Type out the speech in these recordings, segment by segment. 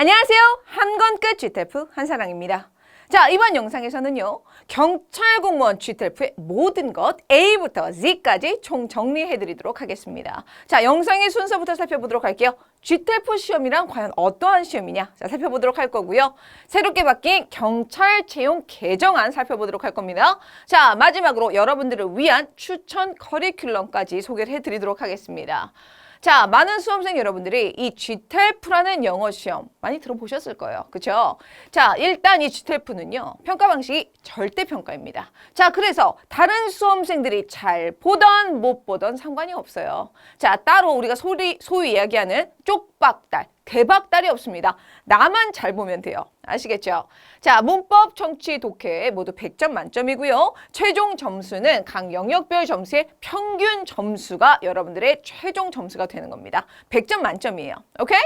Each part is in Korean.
안녕하세요. 한건 끝 GTF 한사랑입니다. 자, 이번 영상에서는요. 경찰 공무원 GTF의 모든 것 A부터 Z까지 총 정리해 드리도록 하겠습니다. 자, 영상의 순서부터 살펴보도록 할게요. GTF 시험이란 과연 어떠한 시험이냐? 자, 살펴보도록 할 거고요. 새롭게 바뀐 경찰 채용 개정안 살펴보도록 할 겁니다. 자, 마지막으로 여러분들을 위한 추천 커리큘럼까지 소개를 해 드리도록 하겠습니다. 자, 많은 수험생 여러분들이 이 GTELF라는 영어 시험 많이 들어보셨을 거예요. 그쵸? 자, 일단 이 GTELF는요, 평가 방식이 절대 평가입니다. 자, 그래서 다른 수험생들이 잘 보던 못 보던 상관이 없어요. 자, 따로 우리가 소리, 소위 이야기하는 쪽 박달, 대박달이 없습니다. 나만 잘 보면 돼요. 아시겠죠? 자, 문법, 청취, 독해 모두 100점 만점이고요. 최종 점수는 각 영역별 점수의 평균 점수가 여러분들의 최종 점수가 되는 겁니다. 100점 만점이에요. 오케이?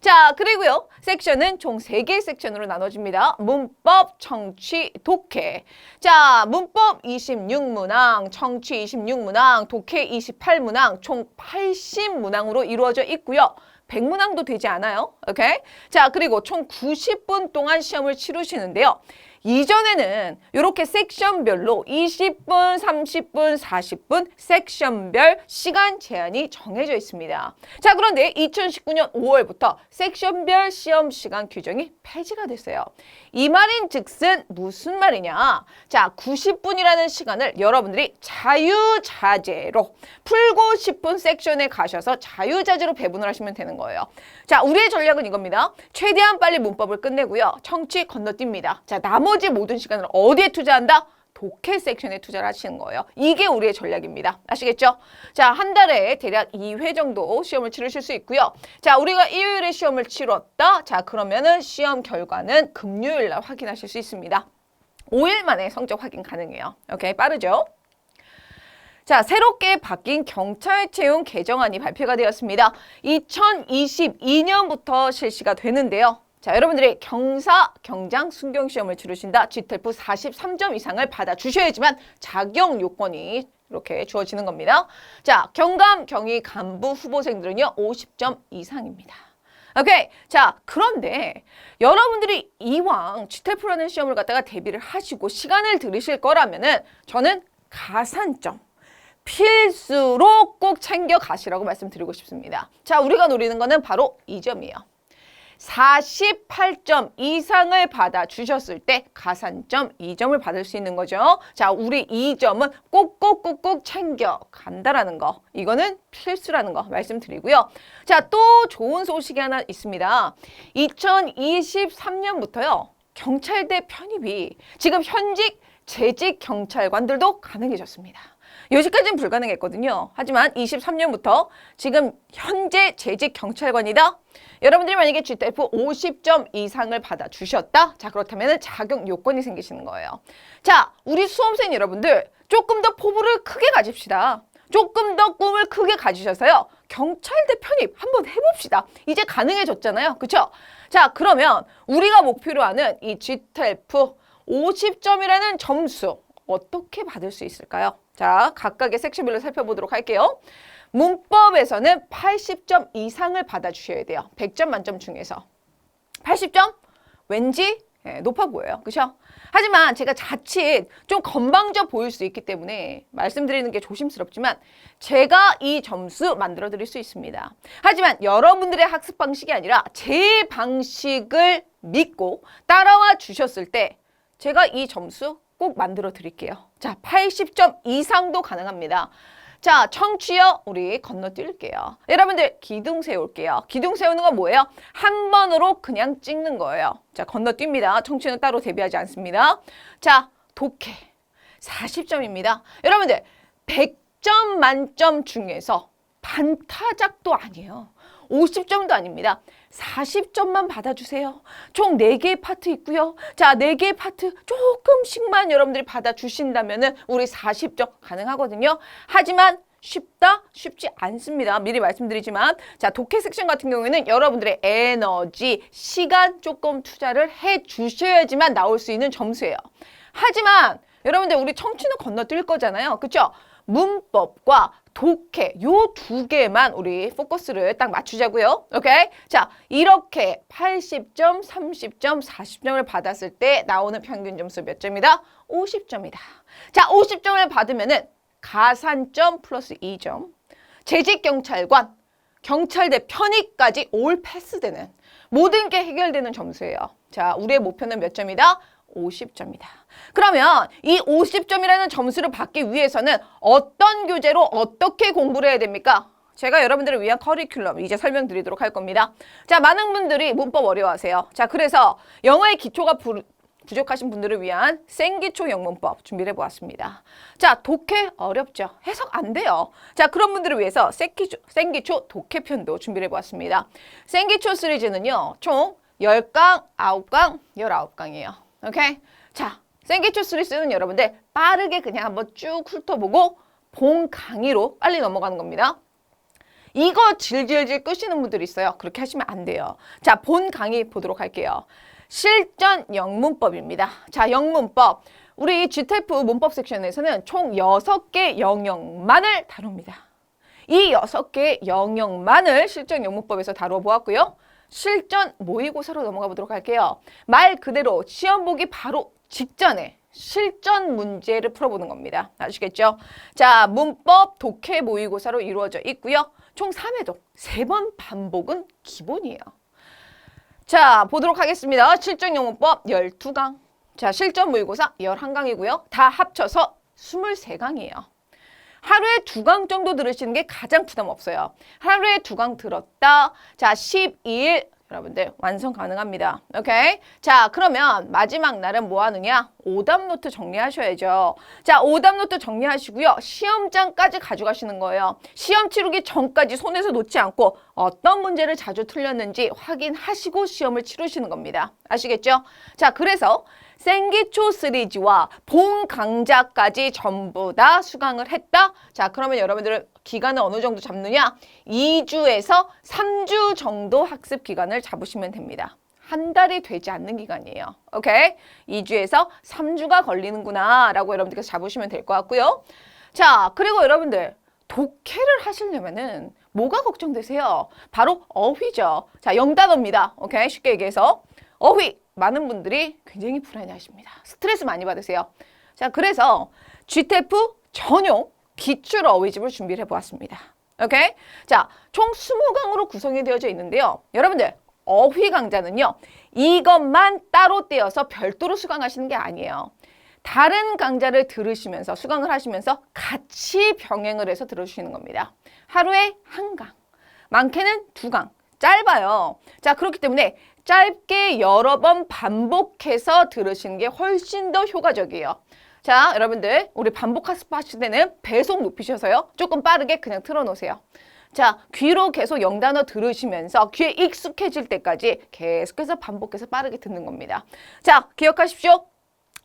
자, 그리고요. 섹션은 총 3개의 섹션으로 나눠집니다. 문법, 청취, 독해. 자, 문법 26문항, 청취 26문항, 독해 28문항, 총 80문항으로 이루어져 있고요. 100문항도 되지 않아요. 오케이? 자, 그리고 총 90분 동안 시험을 치르시는데요. 이전에는 이렇게 섹션별로 20분, 30분, 40분 섹션별 시간 제한이 정해져 있습니다. 자, 그런데 2019년 5월부터 섹션별 시험 시간 규정이 폐지가 됐어요. 이 말인 즉슨 무슨 말이냐? 자, 90분이라는 시간을 여러분들이 자유자재로 풀고 싶은 섹션에 가셔서 자유자재로 배분을 하시면 되는 거예요. 자, 우리의 전략은 이겁니다. 최대한 빨리 문법을 끝내고요. 청취 건너뜁니다. 자, 나머지 모든 시간을 어디에 투자한다? 독해 섹션에 투자를 하시는 거예요. 이게 우리의 전략입니다. 아시겠죠? 자, 한 달에 대략 2회 정도 시험을 치르실 수 있고요. 자, 우리가 일요일에 시험을 치렀다. 자, 그러면은 시험 결과는 금요일 날 확인하실 수 있습니다. 5일 만에 성적 확인 가능해요. 오케이, 빠르죠? 자, 새롭게 바뀐 경찰 채용 개정안이 발표가 되었습니다. 2022년부터 실시가 되는데요. 자, 여러분들이 경사, 경장, 순경 시험을 치르신다. GTF 43점 이상을 받아 주셔야지만 자격 요건이 이렇게 주어지는 겁니다. 자, 경감, 경위, 간부 후보생들은요, 50점 이상입니다. 오케이. 자, 그런데 여러분들이 이왕 GTF라는 시험을 갖다가 대비를 하시고 시간을 들이실 거라면은 저는 가산점. 필수로 꼭 챙겨 가시라고 말씀드리고 싶습니다. 자, 우리가 노리는 거는 바로 이 점이에요. 48점 이상을 받아 주셨을 때 가산점 2점을 받을 수 있는 거죠. 자, 우리 2점은 꼭꼭꼭꼭 챙겨 간다라는 거. 이거는 필수라는 거 말씀드리고요. 자, 또 좋은 소식이 하나 있습니다. 2023년부터요. 경찰대 편입이 지금 현직 재직 경찰관들도 가능해졌습니다. 여기까지는 불가능했거든요. 하지만 23년부터 지금 현재 재직 경찰관이다. 여러분들이 만약에 GTF 50점 이상을 받아 주셨다. 자, 그렇다면 자격 요건이 생기시는 거예요. 자, 우리 수험생 여러분들 조금 더 포부를 크게 가집시다. 조금 더 꿈을 크게 가지셔서요. 경찰대 편입 한번 해봅시다. 이제 가능해졌잖아요. 그쵸? 자, 그러면 우리가 목표로 하는 이 GTF 50점이라는 점수 어떻게 받을 수 있을까요? 자, 각각의 섹션별로 살펴보도록 할게요. 문법에서는 80점 이상을 받아주셔야 돼요. 100점 만점 중에서. 80점? 왠지 예, 높아 보여요. 그죠? 하지만 제가 자칫 좀 건방져 보일 수 있기 때문에 말씀드리는 게 조심스럽지만 제가 이 점수 만들어 드릴 수 있습니다. 하지만 여러분들의 학습 방식이 아니라 제 방식을 믿고 따라와 주셨을 때 제가 이 점수 꼭 만들어 드릴게요. 자, 80점 이상도 가능합니다. 자, 청취요. 우리 건너뛸게요. 여러분들 기둥 세울게요. 기둥 세우는 건 뭐예요? 한 번으로 그냥 찍는 거예요. 자, 건너뜁니다. 청취는 따로 대비하지 않습니다. 자, 독해. 40점입니다. 여러분들 100점 만점 중에서 반타작도 아니에요. 50점도 아닙니다. 40점만 받아주세요. 총 4개의 파트 있고요. 자, 4개의 파트 조금씩만 여러분들이 받아주신다면 우리 40점 가능하거든요. 하지만 쉽다? 쉽지 않습니다. 미리 말씀드리지만 자 독해 섹션 같은 경우에는 여러분들의 에너지, 시간 조금 투자를 해 주셔야지만 나올 수 있는 점수예요. 하지만 여러분들 우리 청취는 건너뛸 거잖아요. 그쵸? 문법과 독해 요 두 개만 우리 포커스를 딱 맞추자고요. 오케이? 자, 이렇게 80점, 30점, 40점을 받았을 때 나오는 평균 점수 몇 점이다? 50점이다. 자, 50점을 받으면은 가산점 플러스 2점. 재직 경찰관, 경찰대 편입까지 올 패스되는 모든 게 해결되는 점수예요. 자, 우리의 목표는 몇 점이다? 50점이다. 그러면 이 50점이라는 점수를 받기 위해서는 어떤 교재로 어떻게 공부를 해야 됩니까? 제가 여러분들을 위한 커리큘럼 이제 설명드리도록 할 겁니다. 자, 많은 분들이 문법 어려워하세요. 자, 그래서 영어의 기초가 부, 부족하신 분들을 위한 생기초 영문법 준비를 해보았습니다. 자, 독해 어렵죠? 해석 안 돼요. 자, 그런 분들을 위해서 생기초, 생기초 독해편도 준비를 해보았습니다. 생기초 시리즈는요, 총 10강, 9강, 19강이에요. 오케이? 자, 생기초 시리즈는 여러분들 빠르게 그냥 한번 쭉 훑어보고 본 강의로 빨리 넘어가는 겁니다. 이거 질질질 끄시는 분들이 있어요. 그렇게 하시면 안 돼요. 자, 본 강의 보도록 할게요. 실전 영문법입니다. 자, 영문법. 우리 GTF 문법 섹션에서는 총 6개 영역만을 다룹니다. 이 6개 영역만을 실전 영문법에서 다루어 보았고요. 실전 모의고사로 넘어가 보도록 할게요. 말 그대로 시험 보기 바로 직전에 실전 문제를 풀어보는 겁니다. 아시겠죠? 자, 문법 독해 모의고사로 이루어져 있고요. 총 3회도 3번 반복은 기본이에요. 자, 보도록 하겠습니다. 실전 영문법 12강. 자, 실전 모의고사 11강이고요. 다 합쳐서 23강이에요. 하루에 두 강 정도 들으시는 게 가장 부담 없어요. 하루에 두 강 들었다. 자, 12일 여러분들 완성 가능합니다. 오케이? 자, 그러면 마지막 날은 뭐 하느냐? 오답 노트 정리하셔야죠. 자, 오답 노트 정리하시고요. 시험장까지 가져가시는 거예요. 시험 치르기 전까지 손에서 놓지 않고 어떤 문제를 자주 틀렸는지 확인하시고 시험을 치르시는 겁니다. 아시겠죠? 자, 그래서 생기초 시리즈와 본 강좌까지 전부 다 수강을 했다. 자, 그러면 여러분들은 기간을 어느 정도 잡느냐? 2주에서 3주 정도 학습 기간을 잡으시면 됩니다. 한 달이 되지 않는 기간이에요. 오케이? 2주에서 3주가 걸리는구나 라고 여러분들께서 잡으시면 될 것 같고요. 자, 그리고 여러분들 독해를 하시려면은 뭐가 걱정되세요? 바로 어휘죠. 자, 영단어입니다. 오케이? 쉽게 얘기해서 어휘 많은 분들이 굉장히 불안해하십니다. 스트레스 많이 받으세요. 자, 그래서 GTF 전용 기출 어휘집을 준비를 해보았습니다. 오케이? 자, 총 20강으로 구성이 되어져 있는데요. 여러분들, 어휘 강좌는요, 이것만 따로 떼어서 별도로 수강하시는 게 아니에요. 다른 강좌를 들으시면서 수강을 하시면서 같이 병행을 해서 들어주시는 겁니다. 하루에 한 강, 많게는 두 강, 짧아요. 자, 그렇기 때문에 짧게 여러 번 반복해서 들으시는 게 훨씬 더 효과적이에요. 자, 여러분들, 우리 반복 학습하실 때는 배속 높이셔서요. 조금 빠르게 그냥 틀어놓으세요. 자, 귀로 계속 영단어 들으시면서 귀에 익숙해질 때까지 계속해서 반복해서 빠르게 듣는 겁니다. 자, 기억하십시오.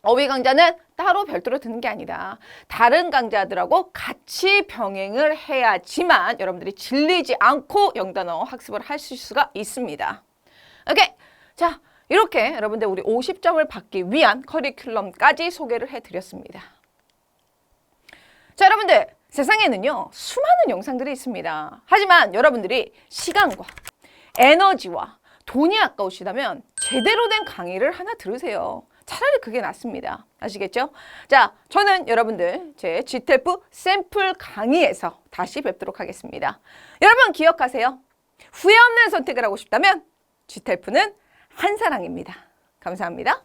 어휘 강좌는 따로 별도로 듣는 게 아니다. 다른 강좌들하고 같이 병행을 해야지만 여러분들이 질리지 않고 영단어 학습을 하실 수가 있습니다. 오케이. 자, 이렇게 여러분들 우리 50점을 받기 위한 커리큘럼까지 소개를 해드렸습니다. 자, 여러분들 세상에는요 수많은 영상들이 있습니다. 하지만 여러분들이 시간과 에너지와 돈이 아까우시다면 제대로 된 강의를 하나 들으세요. 차라리 그게 낫습니다. 아시겠죠? 자, 저는 여러분들 제 GTF 샘플 강의에서 다시 뵙도록 하겠습니다. 여러분 기억하세요. 후회 없는 선택을 하고 싶다면 GTF는 한사랑입니다. 감사합니다.